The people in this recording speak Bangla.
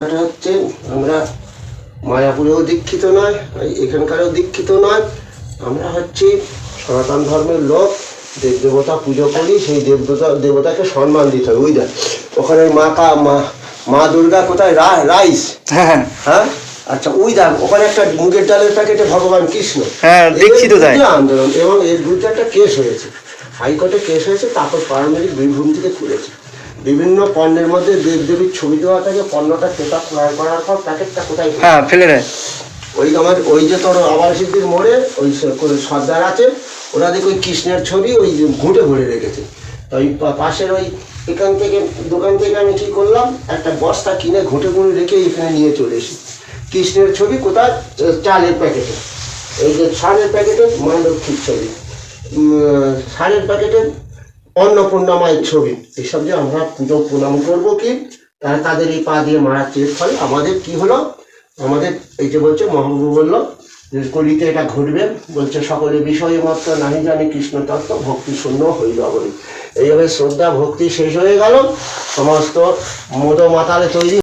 এটা হচ্ছে আমরা মায়াপুরেও দীক্ষিত নয় এখানকারও দীক্ষিত নয়। আমরা হচ্ছি সনাতন ধর্মের লোক দেব দেবতা পুজো করি সেই দেবতা দেবতাকে সম্মান দিতে হবে বুঝলেন ওখানে মা কা মা মা দুর্গা কোথায়? রা- রাইস। হ্যাঁ হ্যাঁ। হ্যাঁ? আচ্ছা ওই দেখ ওখানে একটা মুগের ডালের প্যাকেটে ভগবান কৃষ্ণ। হ্যাঁ, দীক্ষিত আন্দোলন এবং এর বিরুদ্ধে একটা কেস হয়েছে। হাইকোর্টে কেস হয়েছে তারপর পারমাণবিক বীরভূম থেকে তুলেছে বিভিন্ন পণ্যের মধ্যে দেব দেবীর ছবি দেওয়া থাকে পণ্যটা ক্রেতা ক্রয় করার পর প্যাকেটটা কোথায়? হ্যাঁ ফেলে দেয়। ওই আমার ওই যে তোর আবার সিদ্ধির মোড়ে ওই সর্দার আছে ওরা দেখে ওই কৃষ্ণের ছবি ওই ঘুঁটে ভরে রেখেছে। ওই পাশের ওই এখান থেকে দোকান থেকে আমি কি করলাম একটা বস্তা কিনে ঘুঁটে ঘুরে রেখে এখানে নিয়ে চলে এসি কৃষ্ণের ছবি কোথায়? চালের প্যাকেটে। এই যে সারের প্যাকেটে মা লক্ষ্মীর ছবি সারের প্যাকেটে অন্নপূর্ণা মায়ের ছবি। এসব যে আমরা পুজো প্রণাম করব কি, তারা তাদের এই পা দিয়ে মারা চেয়ে ফলে আমাদের কি হলো? আমাদের এই যে বলছে, মহাপ্রভু বলল, যে কলিতে এটা ঘটবে। বলছে, সকলে বিষয়ে মত নাহি জানি, কৃষ্ণ তত্ত্ব, ভক্তি শূন্য হইল বলি। এইভাবে শ্রদ্ধা, ভক্তি শেষ হয়ে গেল। সমস্ত মোদ মাতালে তৈরি